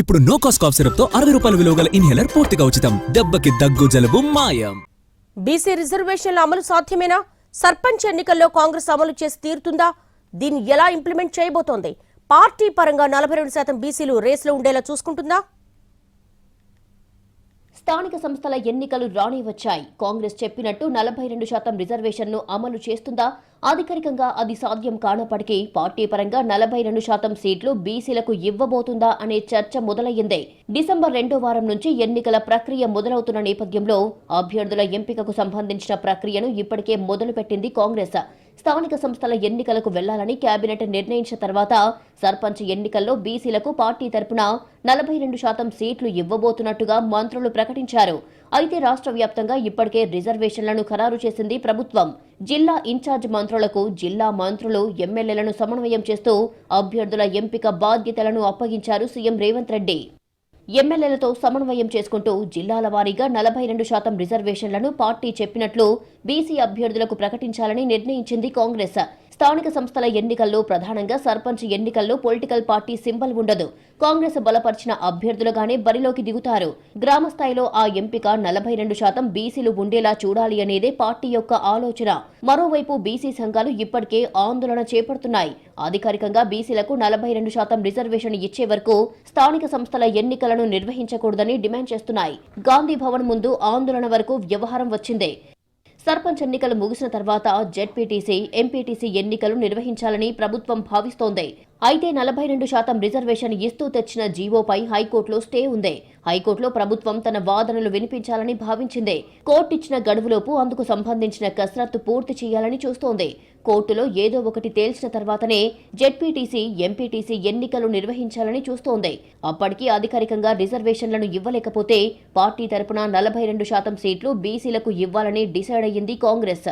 ఇప్పుడు no cost cough సిరప్తో అరవై రూపాయల విలువ గల ఇన్హేలర్ పూర్తిగా ఉచితం. దెబ్బకి దగ్గు జలుబు మాయం. బీసీ రిజర్వేషన్ల అమలు సాధ్యమేనా? సర్పంచ్ ఎన్నికల్లో కాంగ్రెస్ అమలు చేసి తీరుతుందా? దీన్ని ఎలా ఇంప్లిమెంట్ చేయబోతోంది? పార్టీ పరంగా నలభై రెండు శాతం బీసీలు రేసులో ఉండేలా చూసుకుంటుందా? స్థానిక సంస్థల ఎన్నికలు రాని వచ్చాయి కాంగ్రెస్ చెప్పినట్టు నలభై రెండు శాతం రిజర్వేషన్ను అమలు చేస్తుందా? అధికారికంగా అది సాధ్యం కానప్పటికీ పార్టీ పరంగా నలభై రెండు శాతం సీట్లు బీసీలకు ఇవ్వబోతుందా అనే చర్చ మొదలయ్యింది. డిసెంబర్ రెండో వారం నుంచి ఎన్నికల ప్రక్రియ మొదలవుతున్న నేపథ్యంలో అభ్యర్థుల ఎంపికకు సంబంధించిన ప్రక్రియను ఇప్పటికే మొదలుపెట్టింది కాంగ్రెస్. స్థానిక సంస్థల ఎన్నికలకు వెళ్ళాలని కేబినెట్ నిర్ణయించిన తర్వాత సర్పంచ్ ఎన్నికల్లో బీసీలకు పార్టీ తరపున నలభై రెండు శాతం సీట్లు ఇవ్వబోతున్నట్టుగా మంత్రులు ప్రకటించారు. అయితే రాష్ట్ర వ్యాప్తంగా ఇప్పటికే రిజర్వేషన్లను ఖరారు చేసింది ప్రభుత్వం. జిల్లా ఇన్ఛార్జ్ మంత్రులకు జిల్లా మంత్రులు ఎమ్మెల్యేలను సమన్వయం చేస్తూ అభ్యర్థుల ఎంపిక బాధ్యతలను అప్పగించారు సీఎం రేవంత్ రెడ్డి. ఎమ్మెల్యేలతో సమన్వయం చేసుకుంటూ జిల్లాల వారీగా నలభై రెండు శాతం రిజర్వేషన్లను పార్టీ చెప్పినట్లు బీసీ అభ్యర్థులకు ప్రకటించాలని నిర్ణయించింది కాంగ్రెస్. స్థానిక సంస్థల ఎన్నికల్లో ప్రధానంగా సర్పంచ్ ఎన్నికల్లో పొలిటికల్ పార్టీ సింబల్ ఉండదు. కాంగ్రెస్ బలపరిచిన అభ్యర్థులుగానే బరిలోకి దిగుతారు. గ్రామ స్థాయిలో ఆ ఎంపిక నలభై రెండు శాతం బీసీలు ఉండేలా చూడాలి అనేదే పార్టీ యొక్క ఆలోచన. మరోవైపు బీసీ సంఘాలు ఇప్పటికే ఆందోళన చేపడుతున్నాయి. అధికారికంగా బీసీలకు నలభై రెండు శాతం రిజర్వేషన్ ఇచ్చే వరకు స్థానిక సంస్థల ఎన్నికలను నిర్వహించకూడదని డిమాండ్ చేస్తున్నాయి. గాంధీ భవన్ ముందు ఆందోళన వరకు వ్యవహారం వచ్చింది. సర్పంచ్ ఎన్నికలు ముగిసిన తర్వాత జెడ్పీటీసీ ఎంపీటీసీ ఎన్నికలు నిర్వహించాలని ప్రభుత్వం భావిస్తోంది. అయితే నలభై రెండు శాతం రిజర్వేషన్ ఇస్తూ తెచ్చిన జీవోపై హైకోర్టులో స్టే ఉంది. హైకోర్టులో ప్రభుత్వం తన వాదనలు వినిపించాలని భావించింది. కోర్టు ఇచ్చిన గడువులోపు అందుకు సంబంధించిన కసరత్తు పూర్తి చేయాలని చూస్తోంది. కోర్టులో ఏదో ఒకటి తేల్చిన తర్వాతనే జెడ్పీటీసీ ఎంపీటీసీ ఎన్నికలు నిర్వహించాలని చూస్తోంది. అప్పటికీ అధికారికంగా రిజర్వేషన్లను ఇవ్వలేకపోతే పార్టీ తరపున నలభై రెండు శాతం సీట్లు బీసీలకు ఇవ్వాలని డిసైడ్ అయ్యింది కాంగ్రెస్.